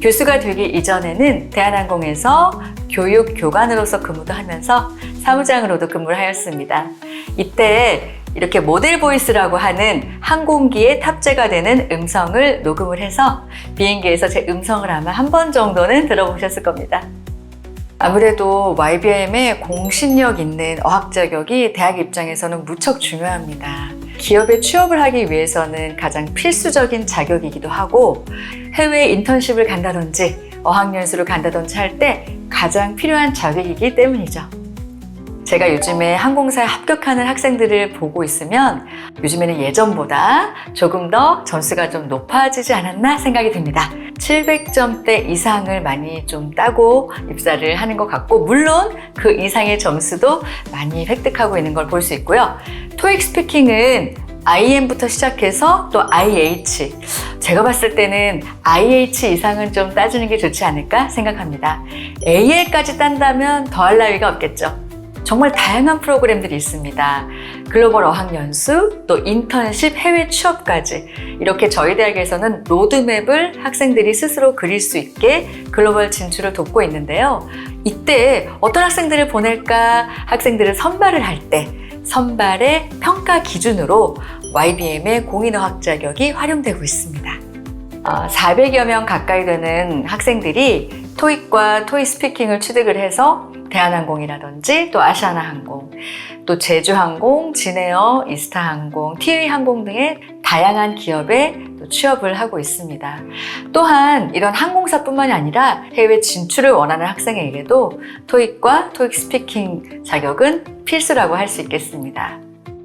교수가 되기 이전에는 대한항공에서 교육 교관으로서 근무도 하면서 사무장으로도 근무를 하였습니다. 이때 이렇게 모델 보이스라고 하는 항공기에 탑재가 되는 음성을 녹음을 해서 비행기에서 제 음성을 아마 한 번 정도는 들어보셨을 겁니다. 아무래도 YBM의 공신력 있는 어학 자격이 대학 입장에서는 무척 중요합니다. 기업에 취업을 하기 위해서는 가장 필수적인 자격이기도 하고 해외 인턴십을 간다든지 어학연수를 간다든지 할 때 가장 필요한 자격이기 때문이죠. 제가 요즘에 항공사에 합격하는 학생들을 보고 있으면 요즘에는 예전보다 조금 더 점수가 좀 높아지지 않았나 생각이 듭니다. 700점대 이상을 많이 좀 따고 입사를 하는 것 같고, 물론 그 이상의 점수도 많이 획득하고 있는 걸 볼 수 있고요. 토익 스피킹은 IM부터 시작해서 또 IH. 제가 봤을 때는 IH 이상은 좀 따지는 게 좋지 않을까 생각합니다. AL까지 딴다면 더할 나위가 없겠죠. 정말 다양한 프로그램들이 있습니다. 글로벌 어학연수, 또 인턴십, 해외 취업까지. 이렇게 저희 대학에서는 로드맵을 학생들이 스스로 그릴 수 있게 글로벌 진출을 돕고 있는데요. 이때 어떤 학생들을 보낼까 학생들을 선발을 할때 선발의 평가 기준으로 YBM의 공인어학 자격이 활용되고 있습니다. 400여 명 가까이 되는 학생들이 토익과 토익 스피킹을 취득을 해서 대한항공이라든지 또 아시아나항공, 또 제주항공, 진에어, 이스타항공, 티웨이항공 등의 다양한 기업에 또 취업을 하고 있습니다. 또한 이런 항공사뿐만이 아니라 해외 진출을 원하는 학생에게도 토익과 토익 스피킹 자격은 필수라고 할 수 있겠습니다.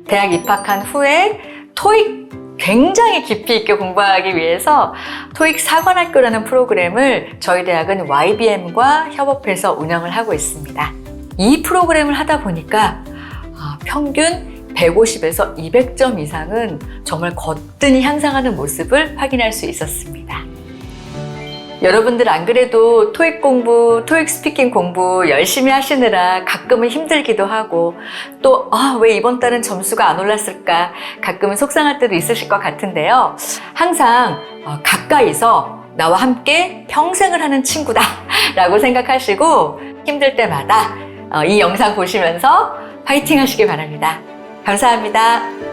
대학 입학한 후에 토익 굉장히 깊이 있게 공부하기 위해서 토익 사관학교라는 프로그램을 저희 대학은 YBM과 협업해서 운영을 하고 있습니다. 이 프로그램을 하다 보니까 아, 평균 150에서 200점 이상은 정말 거뜬히 향상하는 모습을 확인할 수 있었습니다. 여러분들 안 그래도 토익 공부, 토익 스피킹 공부 열심히 하시느라 가끔은 힘들기도 하고 또, 아, 왜 이번 달은 점수가 안 올랐을까 가끔은 속상할 때도 있으실 것 같은데요. 항상 어, 가까이서 나와 함께 평생을 하는 친구다 라고 생각하시고 힘들 때마다 어, 이 영상 보시면서 파이팅 하시길 바랍니다. 감사합니다.